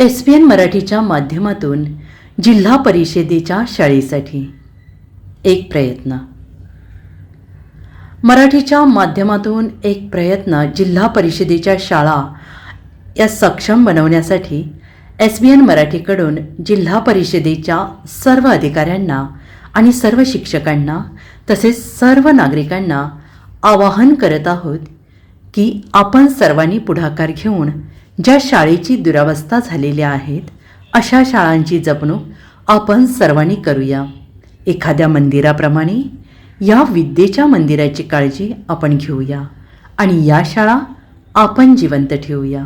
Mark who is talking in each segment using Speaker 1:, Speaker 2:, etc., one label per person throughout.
Speaker 1: S P N मराठीच्या माध्यमातून जिल्हा परिषदेच्या शाळेसाठी एक प्रयत्न. मराठीच्या माध्यमातून एक प्रयत्न जिल्हा परिषदेच्या शाळा या सक्षम बनवण्यासाठी एस बी एन मराठीकडून जिल्हा परिषदेच्या सर्व अधिकाऱ्यांना आणि सर्व शिक्षकांना तसेच सर्व नागरिकांना आवाहन करत आहोत की आपण सर्वांनी पुढाकार घेऊन ज्या शाळेची दुरावस्था झालेल्या आहेत अशा शाळांची जपणूक आपण सर्वांनी करूया. एखाद्या मंदिराप्रमाणे या विद्येच्या मंदिराची काळजी आपण घेऊया आणि या शाळा आपण जिवंत ठेवूया.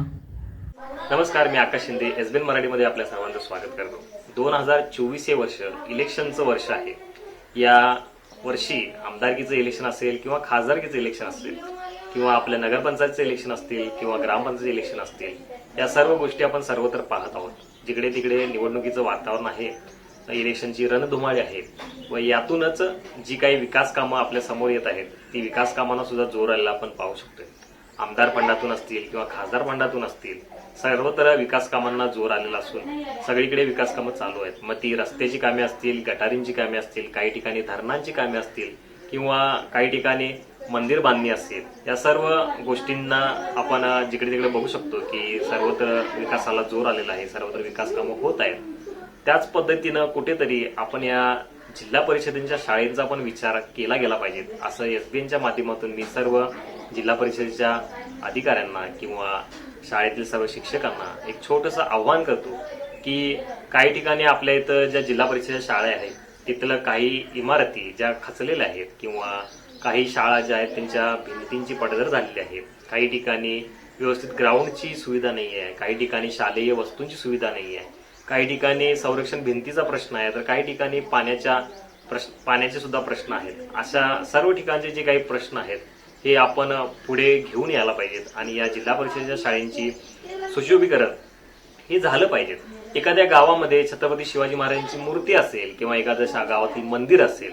Speaker 2: नमस्कार मी आकाश शिंदे एस बी मराठीमध्ये आपल्या सर्वांचं स्वागत करतो. दोन हजार चोवीस हे वर्ष इलेक्शनचं वर्ष आहे. या वर्षी आमदारकीचं इलेक्शन असेल किंवा खासदारकीचं इलेक्शन असेल किंवा आपल्या नगरपंचायतचं इलेक्शन असतील किंवा ग्रामपंचायत इलेक्शन असतील या सर्व गोष्टी आपण सर्वत्र पाहत आहोत. जिकडे तिकडे निवडणुकीचं वातावरण आहे इलेक्शनची रणधुमाळी आहे व यातूनच जी काही विकास कामं आपल्यासमोर येत आहेत ती विकास कामांना सुद्धा जोर आलेला आपण पाहू शकतोय. आमदार फंडातून असतील किंवा खासदार फंडातून असतील सर्वत्र विकास कामांना जोर आलेला असून सगळीकडे विकास कामं चालू आहेत. मग ती रस्त्याची कामे असतील गटारींची कामे असतील काही ठिकाणी धरणांची कामे असतील किंवा काही ठिकाणी मंदिर बांधणी असेल या सर्व गोष्टींना आपण जिकडे तिकडे बघू शकतो की सर्वत्र विकासाला जोर आलेला आहे सर्वत्र विकास कामं होत आहेत. त्याच पद्धतीनं कुठेतरी आपण या जिल्हा परिषदेच्या शाळेचा पण विचार केला गेला पाहिजे. असं एस बी एनच्या माध्यमातून मी सर्व जिल्हा परिषदेच्या अधिकाऱ्यांना किंवा शाळेतील सर्व शिक्षकांना एक छोटंसं आव्हान करतो की काही ठिकाणी आपल्या इथं ज्या जिल्हा परिषदेच्या शाळा आहेत तिथलं काही इमारती ज्या खचलेल्या आहेत किंवा काही शाळा ज्या आहेत त्यांच्या भिंतींची पडझड झालेली आहे. काही ठिकाणी व्यवस्थित ग्राउंडची सुविधा नाही आहे. काही ठिकाणी शालेय वस्तूंची सुविधा नाही आहे. काही ठिकाणी संरक्षण भिंतीचा प्रश्न आहे. तर काही ठिकाणी पाण्याच्या प्रश्न पाण्याचे सुद्धा प्रश्न आहेत. अशा सर्व ठिकाणचे जे काही प्रश्न आहेत हे आपण पुढे घेऊन यायला पाहिजेत आणि या जिल्हा परिषदेच्या शाळेंची सुशोभीकरण हे झालं पाहिजेत. एखाद्या गावामध्ये छत्रपती शिवाजी महाराजांची मूर्ती असेल किंवा एखाद्या शा- गावातील मंदिर असेल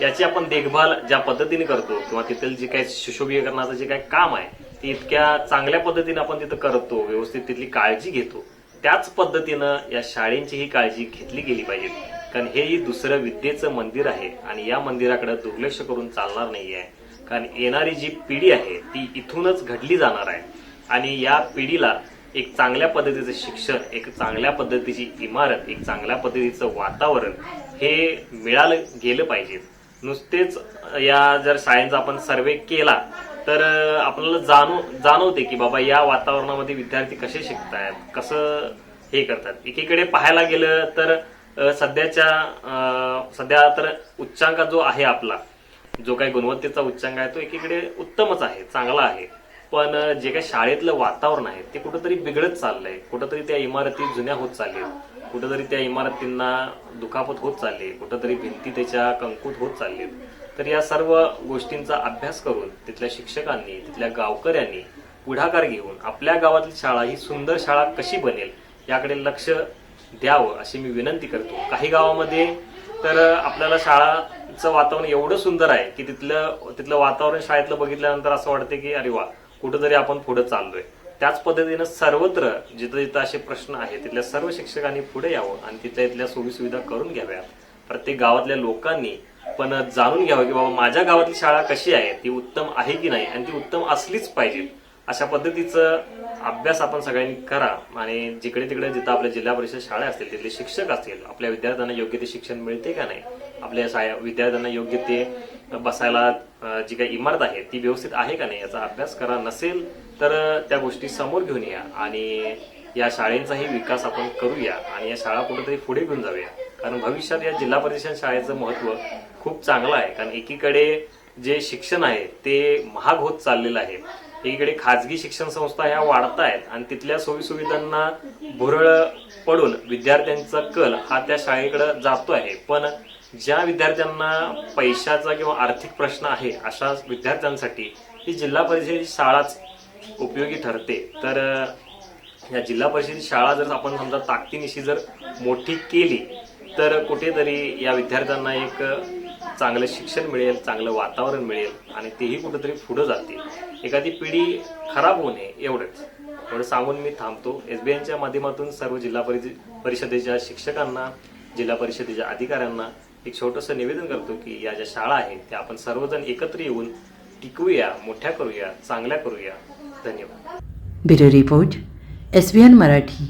Speaker 2: याची आपण देखभाल ज्या पद्धतीने करतो किंवा तिथलं जे काही सुशोभीकरणाचं जे काही काम आहे ते इतक्या चांगल्या पद्धतीने आपण तिथं करतो व्यवस्थित तिथली काळजी घेतो त्याच पद्धतीनं या शाळेंची ही काळजी घेतली गेली पाहिजे. कारण हेही दुसरं विद्येचं मंदिर आहे आणि या मंदिराकडे दुर्लक्ष करून चालणार नाही आहे. कारण येणारी जी पिढी आहे ती इथूनच घडली जाणार आहे. आणि या पिढीला एक चांगल्या पद्धतीचं शिक्षण एक चांगल्या पद्धतीची इमारत एक चांगल्या पद्धतीचं वातावरण हे मिळालं गेलं पाहिजे. नुसतेच या जर शाळेचा आपण सर्वे केला तर आपल्याला जाणू जाणवते की बाबा या वातावरणामध्ये विद्यार्थी कसे शिकतायत कसं हे करतात. एकीकडे पाहायला गेलं तर सध्याच्या सध्या तर उच्चांक जो आहे आपला जो काही गुणवत्तेचा उच्चांक आहे तो एकीकडे उत्तमच आहे चांगला आहे. पण जे काही शाळेतलं वातावरण आहे ते कुठंतरी बिघडत चाललंय. कुठंतरी त्या इमारती जुन्या होत चाललेत कुठंतरी त्या इमारतींना दुखापत होत चालली कुठंतरी भिंती त्याच्या कंकूत होत चाललेत तर या सर्व गोष्टींचा अभ्यास करून तिथल्या शिक्षकांनी तिथल्या गावकऱ्यांनी पुढाकार घेऊन आपल्या गावातली शाळा ही सुंदर शाळा कशी बनेल याकडे लक्ष द्यावं अशी मी विनंती करतो. काही गावामध्ये तर आपल्याला शाळाचं वातावरण एवढं सुंदर आहे की तिथलं तिथलं वातावरण शाळेतलं बघितल्यानंतर असं वाटतं की अरे वा कुठंतरी आपण पुढे चाललोय. त्याच पद्धतीनं सर्वत्र जिथं जिथं असे प्रश्न आहेत तिथल्या सर्व शिक्षकांनी पुढे यावं आणि तिथल्या इथल्या सोयीसुविधा करून घ्याव्यात. प्रत्येक गावातल्या लोकांनी पण जाणून घ्यावं की बाबा माझ्या गावातली शाळा कशी आहे ती उत्तम आहे की नाही आणि ती उत्तम असलीच पाहिजे. अशा पद्धतीचं अभ्यास आपण सगळ्यांनी करा आणि जिकडे तिकडे जिथं आपल्या जिल्हा परिषद शाळा असतील तिथले शिक्षक असतील आपल्या विद्यार्थ्यांना योग्य ते शिक्षण मिळते का नाही आपल्या शाळा विद्यार्थ्यांना योग्य ते बसायला जी काही इमारत आहे ती व्यवस्थित आहे का नाही याचा अभ्यास करा नसेल तर त्या गोष्टी समोर घेऊन या आणि या शाळेंचाही विकास आपण करूया आणि या शाळा कुठेतरी पुढे घेऊन जाऊया. कारण भविष्यात या जिल्हा परिषद शाळेचं महत्त्व खूप चांगलं आहे. कारण एकीकडे जे शिक्षण आहे ते महाग होत चाललेलं आहे. एकीकडे खाजगी शिक्षण संस्था ह्या वाढत आहेत आणि तिथल्या सोयीसुविधांना भुरळ पडून विद्यार्थ्यांचा कल हा त्या शाळेकडे जातो आहे. पण ज्या विद्यार्थ्यांना पैशाचा किंवा आर्थिक प्रश्न आहे अशा विद्यार्थ्यांसाठी ही जिल्हा परिषद शाळाच उपयोगी ठरते. तर या जिल्हा परिषद शाळा जर आपण समजा ताकदीनिशी जर मोठी केली तर कुठेतरी या विद्यार्थ्यांना एक चांगलं शिक्षण मिळेल चांगलं वातावरण मिळेल आणि तेही कुठेतरी पुढं जातील. एखादी पिढी खराब होऊ नये एवढंच. एवढं सांगून मी थांबतो. एस बी एनच्या माध्यमातून सर्व जिल्हा परिषद परिषदेच्या शिक्षकांना जिल्हा परिषदेच्या अधिकाऱ्यांना एक छोटंसं निवेदन करतो की या ज्या शाळा आहेत त्या आपण सर्वजण एकत्र येऊन टिकवूया मोठ्या करूया चांगल्या करूया. धन्यवाद.
Speaker 1: Bureau report S B N Marathi.